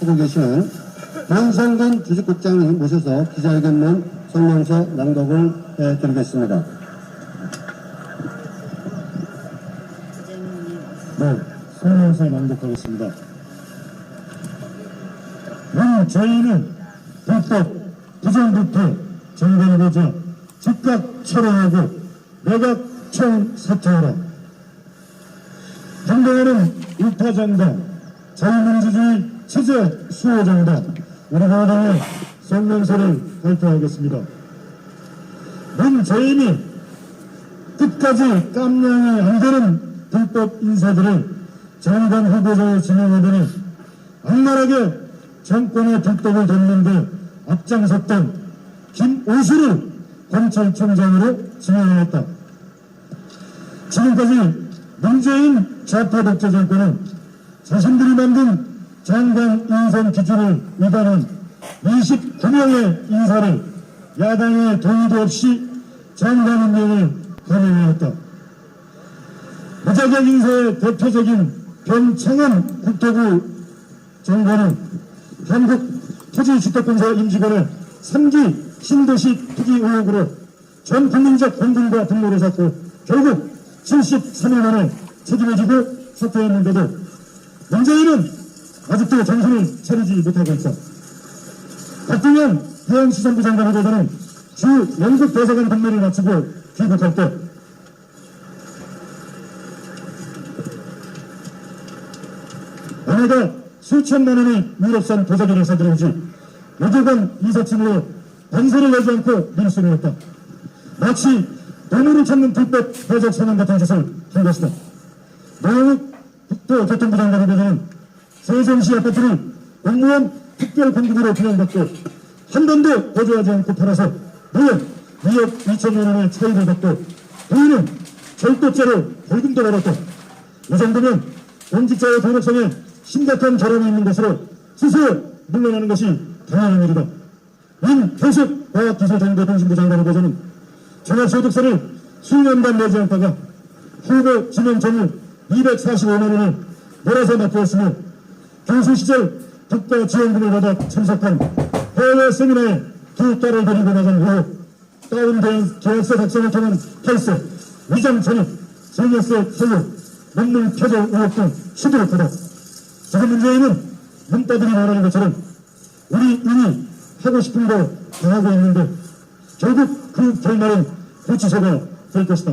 하고 계시는 변성근 주식국장을 모셔서 기자회견문 성명서 낭독을 해드리겠습니다. 네, 성명서 낭독하겠습니다. 문재인은 불법 부정부패 정당하고자 즉각 철회하고 내각 총 사퇴하라. 한동훈은 일파정당, 자유민주주의 체제 수호정당, 우리 공화당의 성명서를 발표하겠습니다. 문재인이 끝까지 깜냥이 안 되는 불법 인사들을 장관 후보자에 지명하더니 악랄하게 정권의 불법을 돕는데 앞장섰던 김오수를 검찰총장으로 지명하였다. 지금까지 문재인 좌파 독재 정권은 자신들이 만든 장관 인선 기준을 위반한 29명의 인사를 야당의 동의도 없이 장관 임명을 감행하였다. 무자격 인사의 대표적인 변창흠 국토부 장관은 한국 토지주택공사 임직원을 3기 신도시 투기 의혹으로 전 국민적 공분과 분노를 샀고 결국 73일 만에 책임을 지고 사퇴했는데도 문재인은 아직도 정신을 차리지 못하고 있다. 박동현 해양수산부 장관 후보자는 주 영국 대사관 근무를 마치고 귀국할 때 아내가 수천만 원의 유럽산 도자기를 사들여오지 외교관 이사침으로 반세를 내지 않고 밀수를 했다. 마치 돈으로 찾는 불법 해적 선언 같은 짓을 한 것이다. 노영욱 국토교통부 장관 후보자는 세종시 아파트를 공무원 특별 공급으로 분양받고 한 번도 보조하지 않고 팔아서 무려 2억 2천만 원의 차익을 받고 부인은 절도죄로 벌금도 받았다. 이 정도면 공직자의 도덕성에 심각한 결함이 있는 것으로 스스로 물러나는 것이 당연한 일이다. 임태식 과학기술정보 통신부 장관 후보자는 종합소득세를 수년간 내지 않다가 후보 지명 전후 245만 원을 몰아서 맡겼으며 교수 시절 국가 지원금을 받아 참석한 해외 세미나에 두 딸을 데리고 나간 후 다운된 계약서 작성을 통한 탈세, 위장 전입, 증여세 소유, 논문 표절 의혹 등 시도했다. 지금 문재인은 문바들이 말하는 것처럼 우리 이미 하고 싶은 거 다 하고 있는데 결국 그 결말은 구치소가 될 것이다.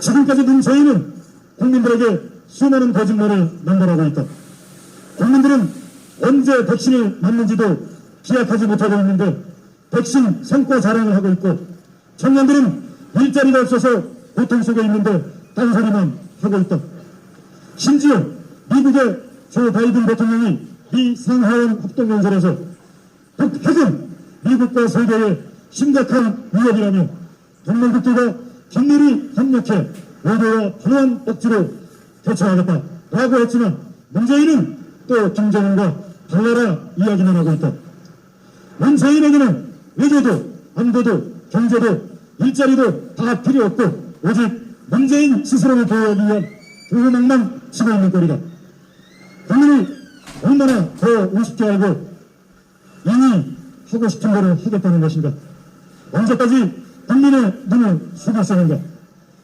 지금까지 문재인은 국민들에게 수많은 거짓말을 남발하고 있다. 국민들은 언제 백신을 맞는지도 기약하지 못하고 있는데 백신 성과 자랑을 하고 있고 청년들은 일자리가 없어서 고통 속에 있는데 딴소리만 하고 있다. 심지어 미국의 조 바이든 대통령이 미 상하원 합동연설에서 핵은 미국과 세계의 심각한 위협이라며 동맹국들과 긴밀히 협력해 외교와 불안 억지로 대처하겠다라고 했지만 문재인은 또 김정은과 달라라 이야기만 하고 있다. 문재인에게는 외교도 안보도 경제도 일자리도 다 필요 없고 오직 문재인 스스로를 보호하기 위한 보호막만 치고 있는 꼴이다. 국민이 얼마나 더 우습게 알고 이미 하고 싶은 거를 하겠다는 것인가? 언제까지 국민의 눈을 속일 쓰는가?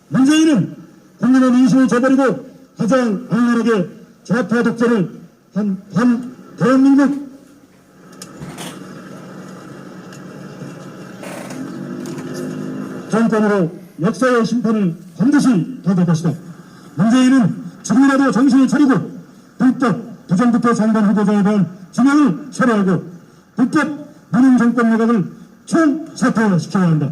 문재인은 국민의 민심을 저버리고 가장 악랄하게 좌파 독재를 한, 한 대한민국 정권으로 역사의 심판을 반드시 받을 것이다. 문재인은 지금이라도 정신을 차리고 불법 부정부패 장관 후보자에 대한 지명을 철회하고 불법 문인 정권 내각을 총사퇴시켜야 한다.